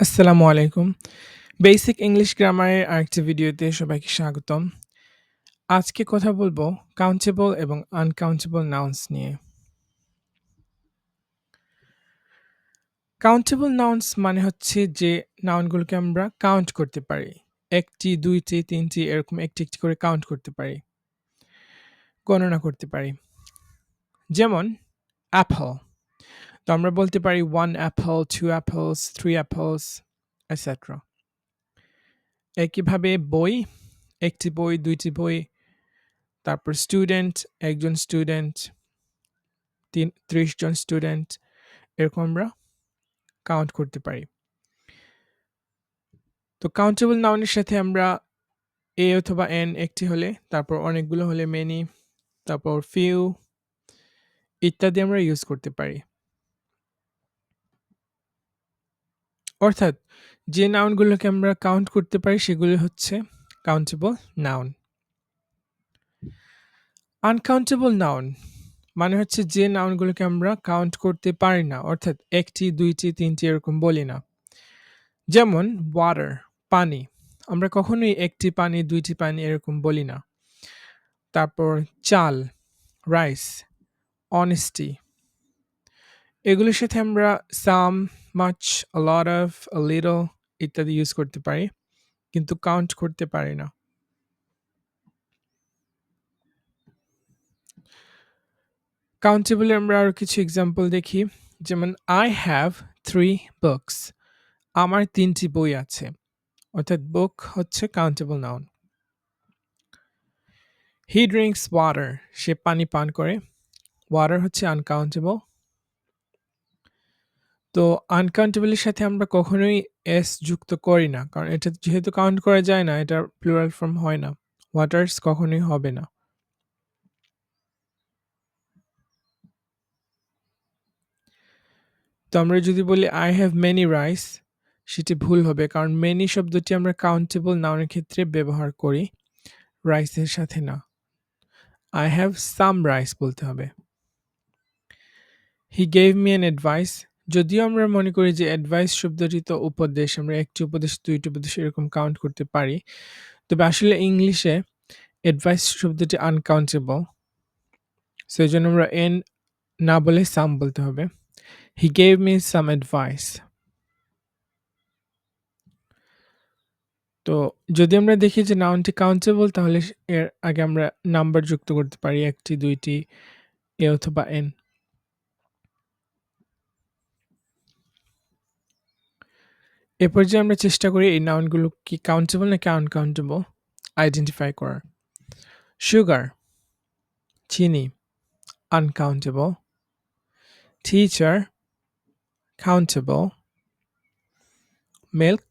আসসালামু আলাইকুম। Basic English গ্রামারের আরেকটি ভিডিওতে সবাইকে স্বাগতম। আজকে কথা বলব কাউন্টেবল এবং আনকাউন্টেবল নাউন্স নিয়ে। কাউন্টেবল নাউন্স মানে হচ্ছে যে নাউনগুলোকে আমরা কাউন্ট করতে পারি। ১ টি, ২ টি, ৩ টি এরকম একটি, একটি করে কাউন্ট করতে পারি। গণনা করতে পারি। যেমন অ্যাপল। তো আমরা বলতে পারি one apple, two apples, three apples etcetera. একইভাবে বই, একটি বই, দুইটি বই, তারপর স্টুডেন্ট, একজন স্টুডেন্ট, তিন ৩০ জন স্টুডেন্ট এরকম আমরা কাউন্ট করতে পারি। তো কাউন্টেবল নাউনের সাথে আমরা এ অথবা এন একটি হলে, তারপর অনেকগুলো হলে মেনি, তারপর ফিউ ইত্যাদি আমরা ইউজ করতে পারি। অর্থাৎ যে নাউনগুলোকে আমরা কাউন্ট করতে পারি সেগুলি হচ্ছে কাউন্টেবল নাউন। আনকাউন্টেবল নাউন মানে হচ্ছে যে নাউনগুলোকে আমরা কাউন্ট করতে পারি না অর্থাৎ ১ টি, ২ টি, ৩ টি এরকম বলি না। যেমন ওয়াটার পানি। আমরা কখনোই একটি পানি, দুইটি পানি এরকম বলি না। তারপর চাল রাইস, অনেস্টি এগুলোর সাথে আমরা some, much, a lot of, a little ইত্যাদি ইউজ করতে পারি। কিন্তু কাউন্ট করতে পারি না। কাউন্টেবলে আমরা আরও কিছু এক্সাম্পল দেখি। যেমন আই হ্যাভ থ্রি বুকস আমার তিনটি বই আছে। অর্থাৎ বুক হচ্ছে countable noun. He drinks water সে পানি পান করে। ওয়াটার হচ্ছে আনকাউন্টেবল। তো আনকাউন্টেবলের সাথে আমরা কখনোই এস যুক্ত করি না। কারণ এটা যেহেতু কাউন্ট করা যায় না, এটার প্লুরাল ফর্ম হয় না। ওয়াটারস কখনোই হবে না। তো আমরা যদি বলি আই have many রাইস সেটি ভুল হবে। কারণ মেনি শব্দটি আমরা কাউন্টেবল নাউনের ক্ষেত্রে ব্যবহার করি। রাইসের সাথে না। আই have সাম রাইস বলতে হবে। He gave me an advice. যদিও আমরা মনে করি যে অ্যাডভাইস শব্দটি তো উপদেশ। আমরা একটি উপদেশ, দুইটি উপদেশ এরকম কাউন্ট করতে পারি। তবে আসলে ইংলিশে অ্যাডভাইস শব্দটি আনকাউন্টেবল। সেই জন্য আমরা এন না বলে সাম বলতে হবে। He gave me some advice তো যদি আমরা দেখি যে নাউনটি কাউন্টেবল তাহলে এর আগে আমরা নাম্বার যুক্ত করতে পারি একটি দুইটি এ অথবা এন। এ পর্যায়ে আমরা চেষ্টা করি এই নাউনগুলো কি কাউন্টেবল নাকি আনকাউন্টেবল আইডেন্টিফাই করার। সুগার চিনি uncountable teacher countable milk,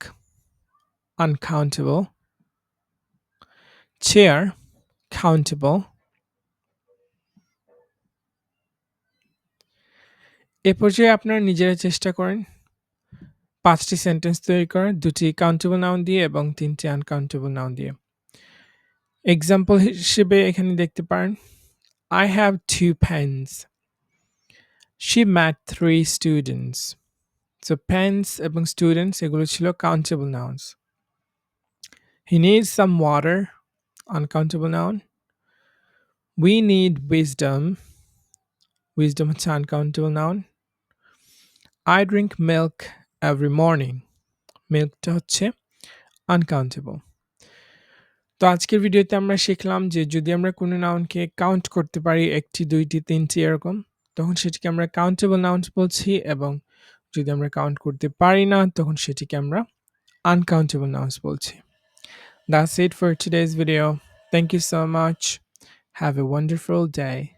uncountable chair, countable এ পর্যায়ে আপনারা নিজেরা চেষ্টা করেন পাঁচটি সেন্টেন্স তৈরি করার দুটি কাউন্টেবল নাউন দিয়ে এবং তিনটি আনকাউন্টেবল নাউন দিয়ে। এক্সাম্পল হিসেবে এখানে দেখতে পারেন I have two pens she met three students so pens এবং স্টুডেন্টস এগুলো ছিল countable nouns he needs some water uncountable noun we need wisdom wisdom হচ্ছে uncountable noun I drink milk every morning মিল্কটা হচ্ছে uncountable তো আজকের ভিডিওতে আমরা শিখলাম যে যদি আমরা কোনো নাউনকে কাউন্ট করতে পারি, একটি, দুইটি, তিনটি এরকম, তখন সেটিকে আমরা কাউন্টেবল নাউন্স বলছি এবং যদি আমরা কাউন্ট করতে পারি না, তখন সেটিকে আমরা আনকাউন্টেবল নাউন্স বলছি That's it for today's video. Thank you so much. Have a wonderful day.